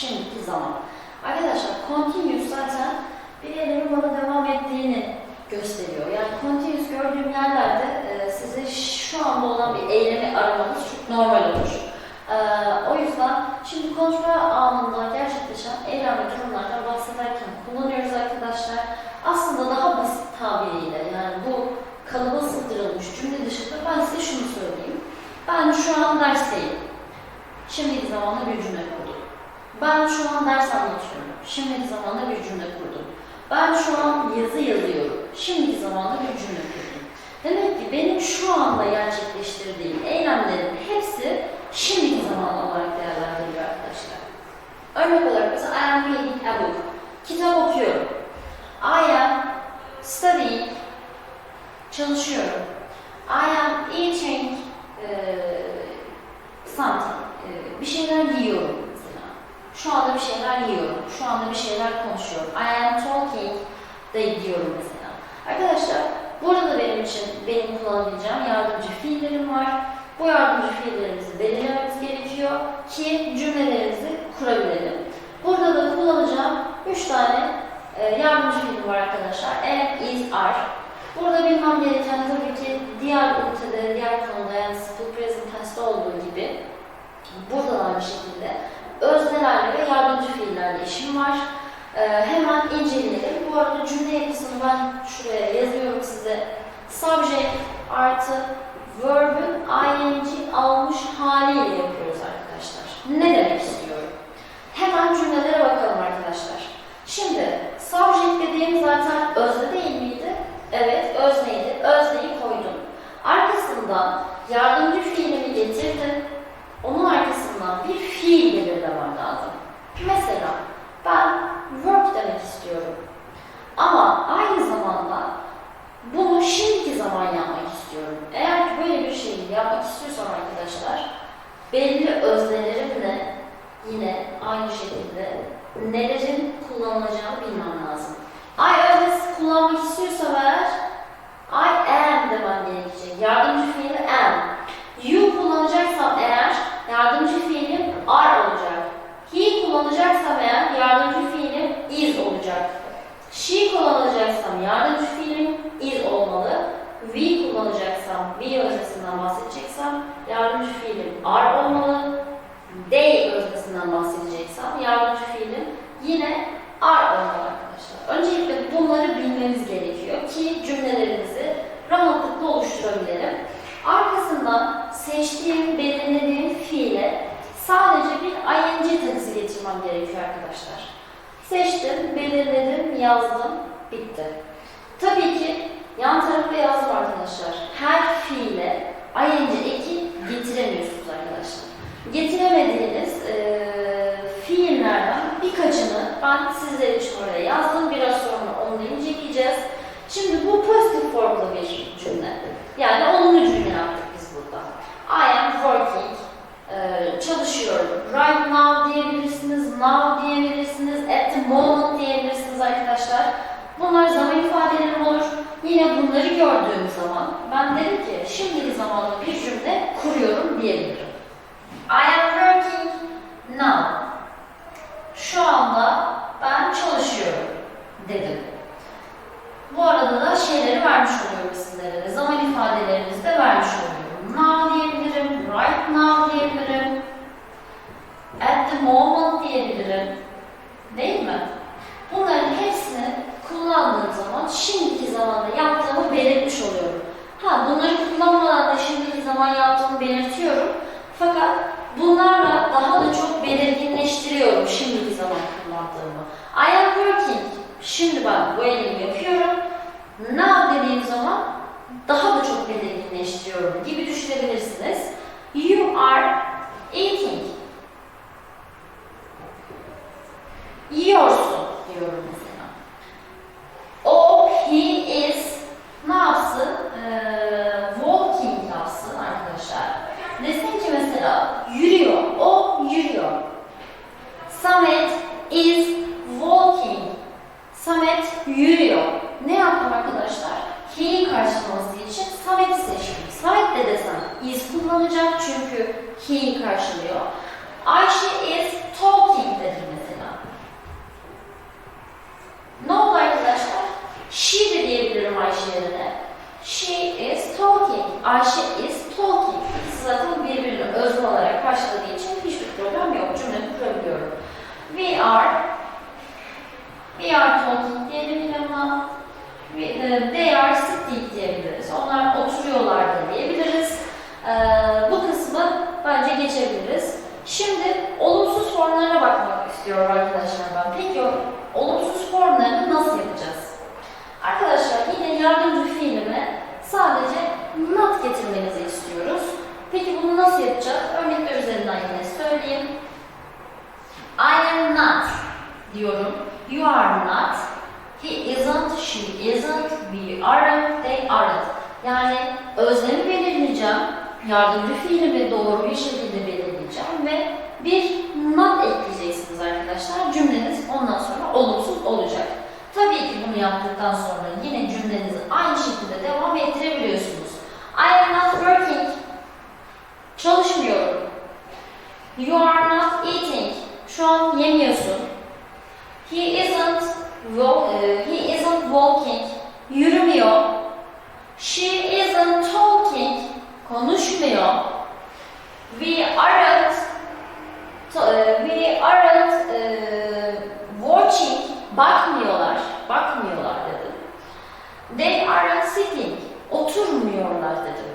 Şimdiki zaman. Arkadaşlar continuous zaten bir eylemin bana devam ettiğini gösteriyor. Yani continuous gördüğüm yerlerde e, size şu anda olan bir eylemi aramanız çok normal olur. E, o yüzden şimdi konuşma anında gerçekleşen eylem ve durumlardan bahsederken kullanıyoruz arkadaşlar. Aslında daha basit tabiriyle yani bu kalıba sığdırılmış cümle dışında ben size şunu söyleyeyim. Ben şu an dersteyim. Şimdiki zamanda bir cümle kurdum. Ben şu an ders anlatıyorum. Şimdiki zamanda bir cümle kurdum. Ben şu an yazı yazıyorum. Şimdiki zamanda bir cümle kurdum. Demek ki benim şu anda gerçekleştirdiğim eylemlerin hepsi şimdiki zaman olarak değerlendiriliyor arkadaşlar. Örnek olarak mesela I am reading a book. Kitap okuyorum. I am studying. Çalışıyorum. I am eating eee something. Eee, bir şeyler yiyorum mesela. Şu anda bir şeyler yiyorum. Şu anda bir şeyler konuşuyorum. I am talking de diyorum mesela. Arkadaşlar burada benim için benim kullanabileceğim yardımcı fiillerim var. Bu yardımcı fiillerimizi belirlememiz gerekiyor ki cümlelerimizi kurabilelim. Burada da kullanacağım 3 tane e, yardımcı fiilim var arkadaşlar. Am, is, are. Burada bilmem gereken tabii ki diğer ünitede, diğer konuda yani simple present tense'de olduğu gibi burada da aynı şekilde öznelerle ve yardımcı fiillerle işim var. Ee, hemen inceleyelim. Bu arada cümle yapısını ben şuraya yazıyorum size. Subject artı verb'ün ing almış haliyle yapıyoruz arkadaşlar. Ne demek istiyorum? Hemen cümlelere bakalım arkadaşlar. Şimdi subject dediğim zaten özne değil miydi? Evet, özneydi. Özneyi koydum. Arkasından yardımcı fiilimi getirdim. Onun arkasından bir fiil belirlemem lazım. Mesela ben work demek istiyorum. Ama aynı zamanda bunu şimdiki zaman yapmak istiyorum. Eğer ki böyle bir şeyi yapmak istiyorsam arkadaşlar, belli öznelerimle yine aynı şekilde nelerin kullanılacağını bilmem lazım. I öznesi kullanmak istiyorsam eğer I am demem gerekecek. Yardımcı fiili am. You kullanacaksam eğer yardımcı fiilim are olacak. He kullanacaksam eğer yardımcı fiilim is olacak. She kullanacaksam yardımcı fiilim is olmalı. We kullanacaksam, we öznesinden bahsedeceksem yardımcı fiilim are olmalı. They öznesinden bahsedeceksem yardımcı fiilim yine are olmalı arkadaşlar. Öncelikle bunları bilmemiz gerekiyor ki cümlelerimizi rahatlıkla oluşturabilelim. Arkasından seçtiğim, belirlediğim fiile sadece bir ing tagısı getirmem gerekiyor arkadaşlar. Seçtim, belirledim, yazdım, bitti. Tabii ki yan tarafta yazdım arkadaşlar. Her fiile ing eki getiremiyorsunuz arkadaşlar. Getiremediğiniz eee fiillerden birkaçını ben sizler için oraya yazdım. Biraz sonra onu da inceleyeceğiz. Şimdi bu pozitif formda bir cümle. Yani olumlu cümle yaptık biz burada. I am working. eee, çalışıyorum. Right now diyebilirsiniz, now diyebilirsiniz, at the moment diyebilirsiniz arkadaşlar. Bunlar zaman ifadeleri olur. Yine bunları gördüğüm zaman ben derim ki şimdiki zamanlı bir cümle kuruyorum diyebilirim. I am working now. Şu anda ben çalışıyorum dedim. Bu arada da şeyleri vermiş oluyorum sizlere. Zaman ifadelerimizi de vermiş oluyorum. Now diyebilirim, right now diyebilirim, at the moment diyebilirim. Değil mi? Bunların hepsini kullandığım zaman şimdiki zamanda yaptığımı belirtmiş oluyorum. Ha bunları kullanmadan da şimdiki zaman yaptığımı belirtiyorum. Fakat bunlarla daha da çok belirginleştiriyorum şimdiki zaman kullandığımı. I am working. Şimdi ben bu eylemi yapıyorum. Now dediğim zaman daha da çok belirginleştiriyorum gibi düşünebilirsiniz. You are eating. Yiyorsun diyorum mesela. O, he is ne yapsın? Ee, walking yapsın arkadaşlar. Desin ki mesela yürüyor. O yürüyor. Samet is walking. Samet yürüyor. Ne yaptım arkadaşlar? He'yi karşılaması için Samet'i seçtim. Samet de desem is kullanacak çünkü he'yi karşılıyor. Ayşe is we are we are talking diyelim yine buna. We, e, they are sitting diyebiliriz. Onlar oturuyorlar da diyebiliriz. E, bu kısmı bence geçebiliriz. Şimdi olumsuz formlarına bakmak istiyorum arkadaşlar ben. Peki olumsuz formlarını nasıl yapacağız? Arkadaşlar yine yardımcı fiilime sadece not getirmenizi istiyoruz. Peki bunu nasıl yapacağız? Örnekler üzerinden yine söyleyeyim. I am not diyorum. You are not. He isn't, she isn't, we aren't, they aren't. Yani özlemi belirleyeceğim. Yardımcı fiilimi doğru bir şekilde belirleyeceğim ve bir not ekleyeceksiniz arkadaşlar. Cümleniz ondan sonra olumsuz olacak. Tabii ki bunu yaptıktan sonra yine cümlenizi aynı şekilde devam ettirebiliyorsunuz. I am not working. Çalışmıyorum. You are not eating. Şu an yemiyorsun. He isn't e, he isn't walking. Yürümüyor. She isn't talking. Konuşmuyor. We aren't e, we aren't. Bakmıyorlar. Bakmıyorlar dedim. They aren't sitting. Oturmuyorlar dedim.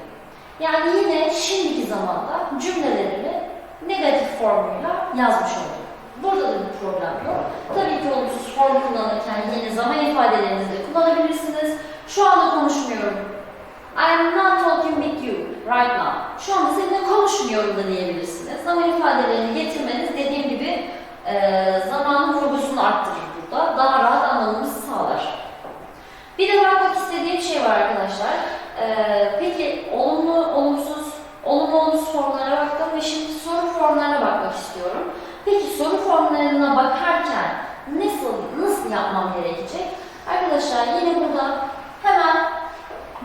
Yani yine şimdiki zamanda cümlelerimi negatif formuyla yazmış oldum. Burada da bir problem yok. Tabii ki olumsuz form kullanırken yine zaman ifadelerinizi de kullanabilirsiniz. Şu anda konuşmuyorum. I am not talking with you right now. Şu anda seninle konuşmuyorum da diyebilirsiniz. Zaman ifadelerini getirmeniz dediğim gibi e, zamanın vurgusunu arttırır burada. Daha rahat anlamamızı sağlar. Bir de bakmak istediğim şey var arkadaşlar. Ee, peki olumlu, olumsuz, olumlu, olumsuz formlara baktım ve şimdi soru formlarına bakmak istiyorum. Peki soru formlarına bakarken nasıl, nasıl yapmam gerekecek? Arkadaşlar yine burada hemen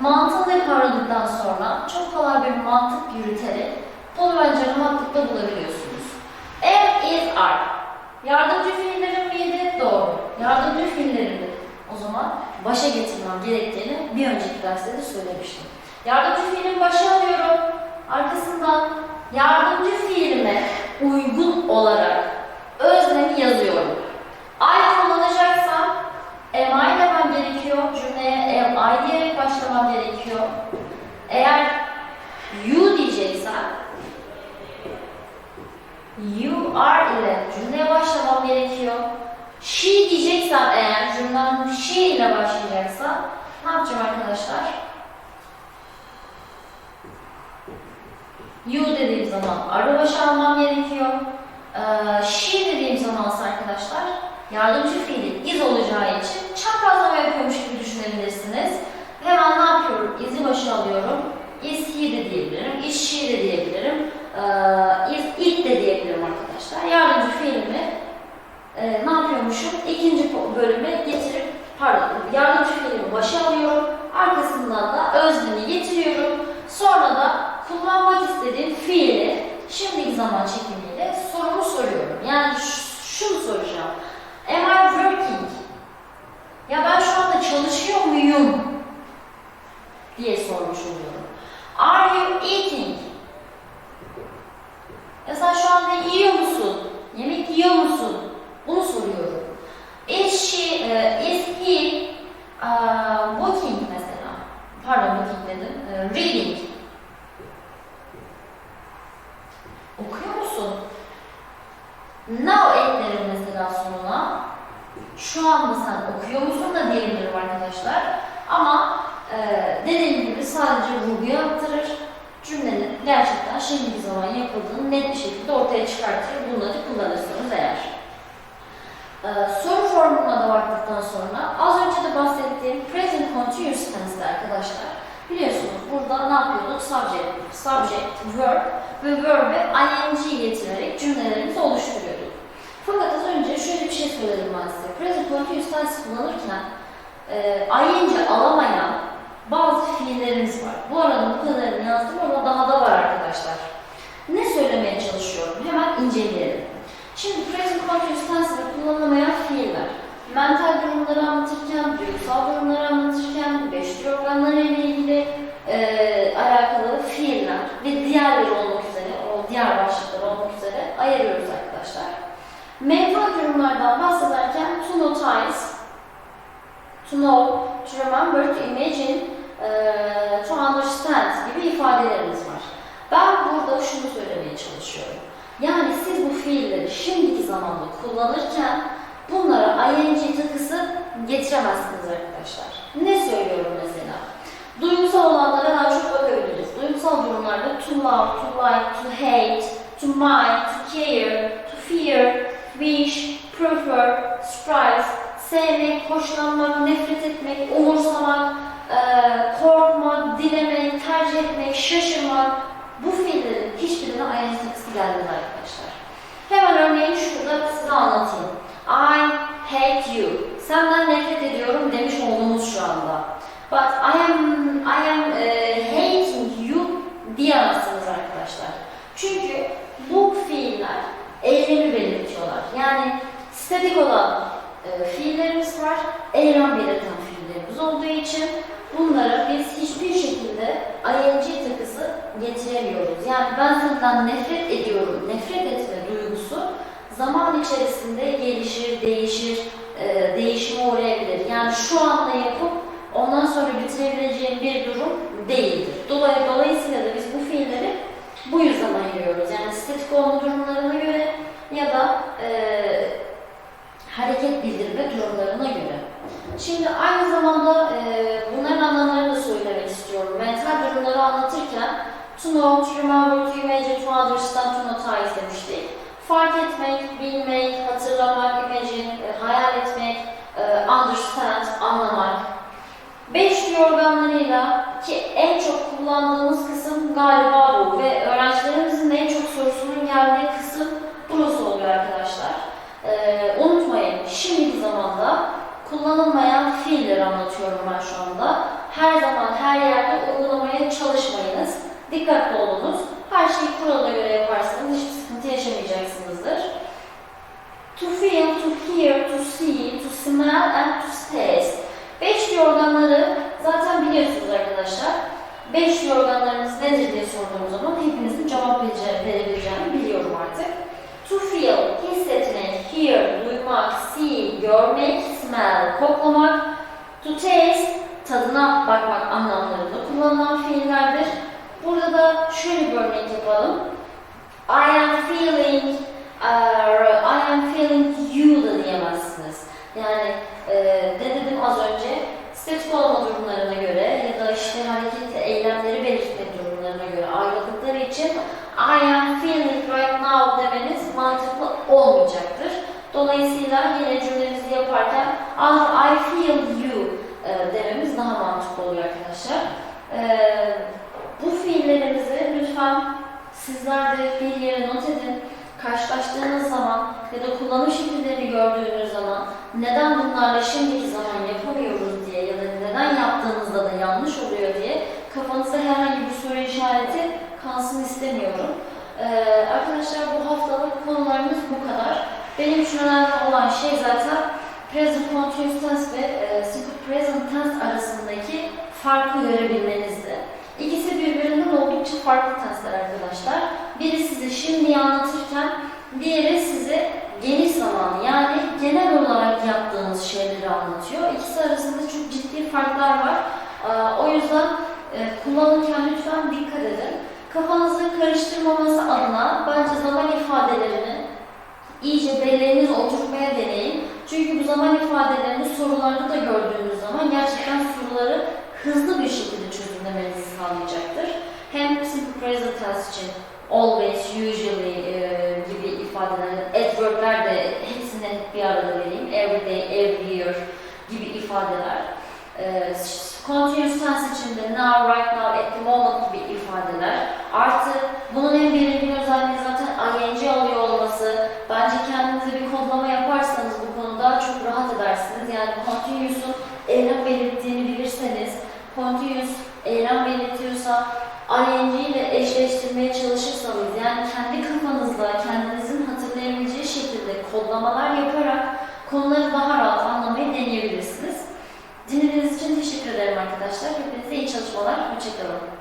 mantığını kavradıktan sonra çok kolay bir mantık yürüterek bunu bence rahatlıkla bulabiliyorsunuz. Am, is, are. Yardımcı fiillerim miydi? Doğru. Yardımcı fiillerimdi. O zaman başa getirmem gerektiğini bir önceki derste de söylemiştim. Yardımcı fiilin başa alıyorum. Arkasından yardımcı fiilime uygun olarak öznemi yazıyorum. I kullanacaksam am I demem gerekiyor. Cümleye am I diyerek başlamam gerekiyor. Eğer you diyeceksem you are ile cümleye başlamam gerekiyor. She diyeceksem eğer cümlem she ile başlayacaksa ne yapacağım arkadaşlar? You dediğim zaman arı başa almam gerekiyor. Ee, she dediğim zamansa arkadaşlar yardımcı fiilin is olacağı için çaprazlama yapıyormuş gibi düşünebilirsiniz. Hemen ne yapıyorum? Is'i başa alıyorum. Is he de diyebilirim. Is she de diyebilirim. Ee, is it de diyebilirim arkadaşlar. Yardımcı fiilimi e, ne yapıyormuşum? İkinci bölüme getirip, pardon, yardımcı fiilimi başa alıyorum. Arkasından da öznemi getiriyorum. Sonra da kullanmak istediğim fiili şimdiki zaman çekimiyle sorumu soruyorum. Yani şunu soracağım. Am I working? Ya ben şu anda çalışıyor muyum? diye sormuş oluyorum. Are you eating? Ya sen şu anda yiyor musun? Yemek yiyor musun? Bunu soruyorum. Is she, e, is he uh, walking mesela? Pardon walking dedim. E, reading. Okuyor musun? Now eklerim mesela sonuna. Şu anda sen okuyor musun da diyebilirim arkadaşlar. Ama e, gibi sadece vurguyu arttırır. Cümlenin gerçekten şimdiki zaman yapıldığını net bir şekilde ortaya çıkartır. Bunları kullanırsanız eğer. Ee, soru formuna da baktıktan sonra az önce de bahsettiğim present continuous tense'de arkadaşlar biliyorsunuz burada ne yapıyorduk? Subject, subject, verb ve verb'e ing getirerek cümlelerimizi oluşturuyorduk. Fakat az önce şöyle bir şey söyledim ben size. Present continuous tense kullanırken e, ing alamayan bazı fiillerimiz var. Bu arada bu kadarını yazdım ama daha da var arkadaşlar. Ne söylemeye çalışıyorum? Hemen inceleyelim. Şimdi present continuous tense'de kullanılmayan fiiller. Mental durumları anlatırken, duygusal durumları anlatırken, beşli organları ile ilgili e, alakalı fiiller ve diğerleri olmak üzere, o diğer başlıklar olmak üzere ayırıyoruz arkadaşlar. Mental durumlardan bahsederken to notice, to know, to remember, to imagine, eee, to understand gibi ifadelerimiz var. Ben burada şunu söylemeye çalışıyorum. Yani siz bu fiilleri şimdiki zamanda kullanırken bunlara ing takısı getiremezsiniz arkadaşlar. Ne söylüyorum mesela? Duygusal olanlara daha çok bakabiliriz. Duygusal durumlarda to love, to like, to hate, to mind, to care, to fear, wish, prefer, surprise, sevmek, hoşlanmak, nefret etmek, umursamak, eee, korkmak, dilemek, tercih etmek, şaşırmak, bu fiillerin hiçbirine ing takısı gelmez arkadaşlar. Hemen örneğin şurada size anlatayım. I hate you. Senden nefret ediyorum demiş olduğumuz şu anda. But I am I am eh, hating you diyemezsiniz arkadaşlar. Çünkü bu fiiller eylemi belirtiyorlar. Yani statik olan e, fiillerimiz var, eylem belirten fiillerimiz olduğu için bunlara biz hiçbir şekilde ing takısı getiremiyoruz. Yani ben senden nefret ediyorum, nefret etme duygusu zaman içerisinde gelişir, değişir, e, değişime uğrayabilir. Yani şu anda yapıp ondan sonra bitirebileceğim bir durum değildir. Dolay- Dolayısıyla da biz bu fiilleri bu yüzden ayırıyoruz. Yani statik olma durumlarına göre ya da e, hareket bildirme durumlarına göre. Şimdi aynı zamanda e, bunların anlamlarını da söylemek istiyorum. Mental durumları anlatırken to know, to remember, to imagine, to understand, to notice demiştik. Fark etmek, bilmek, hatırlamak, imagine, e, hayal etmek, e, understand, anlamak. Beş duyu organlarıyla ki en çok kullandığımız kısım galiba bu ve öğrencilerimizin en çok sorusunun geldiği kısım burası oluyor arkadaşlar. Ee, şimdiki zamanda kullanılmayan fiilleri anlatıyorum ben şu anda. Her zaman her yerde uygulamaya çalışmayınız. Dikkatli olunuz. Her şeyi kuralına göre yaparsanız hiçbir sıkıntı yaşamayacaksınızdır. To feel, to hear, to see, to smell and to taste. Beş duyu organları zaten biliyorsunuz arkadaşlar. Beş duyu organlarınız nedir diye sorduğum zaman hepinizin cevap verebileceğini biliyorum artık. To feel, see, görmek, smell, koklamak. To taste, tadına bakmak anlamlarında kullanılan fiillerdir. Burada da şöyle bir örnek yapalım. I am feeling, uh, I am feeling you da diyemezsiniz. Yani e, ne dedim az önce? Statik olma durumlarına göre ya da işte hareketli eylemleri belirtme durumlarına göre ayrıldıkları için I am feeling right now demeniz mantıklı olmayacaktır. Dolayısıyla yine cümlemizi yaparken "Ah, I feel you e, dememiz daha mantıklı oluyor arkadaşlar. E, bu fiillerimizi lütfen sizler de bir yere not edin. Karşılaştığınız zaman ya da kullanım şekillerini gördüğünüz zaman neden bunlarla şimdiki zaman yapamıyoruz diye ya da neden yaptığınızda da yanlış oluyor diye kafanızda herhangi bir soru işareti kalsın istemiyorum. Ee, arkadaşlar bu haftalık konularımız bu kadar. Benim için önemli olan şey zaten present continuous tense ve e, present tense arasındaki farkı görebilmenizdi. İkisi birbirinden oldukça farklı tensler arkadaşlar. Biri size şimdiyi anlatırken diğeri size geniş zaman yani genel olarak yaptığınız şeyleri anlatıyor. İkisi arasında çok ciddi farklar var. Ee, O yüzden e, kullanırken lütfen dikkat edin. Kafanızı karıştırmaması adına bence zaman ifadelerini iyice belleğinize oturtmaya deneyin. Çünkü bu zaman ifadelerini sorularda da gördüğünüz zaman gerçekten soruları hızlı bir şekilde çözümlemenizi sağlayacaktır. Hem simple present tense için always, usually e, gibi ifadeler, adverb'ler de hepsini hep bir arada vereyim. Every day, every year gibi ifadeler. E, continuous tense için de now, right now, at the moment gibi ifadeler. Artı bunun en belirgin özelliği zaten ing alıyor olması. Bence kendinize bir kodlama yaparsanız bu konuda çok rahat edersiniz. Yani continuous'un eylem belirttiğini bilirseniz, continuous eylem belirtiyorsa ing ile eşleştirmeye çalışırsanız yani kendi kafanızla kendinizin hatırlayabileceği şekilde kodlamalar yaparak konuları daha rahat anlamayı deneyebilirsiniz. Dinlediğiniz için teşekkür ederim arkadaşlar. Hepinize iyi çalışmalar. Hoşçakalın.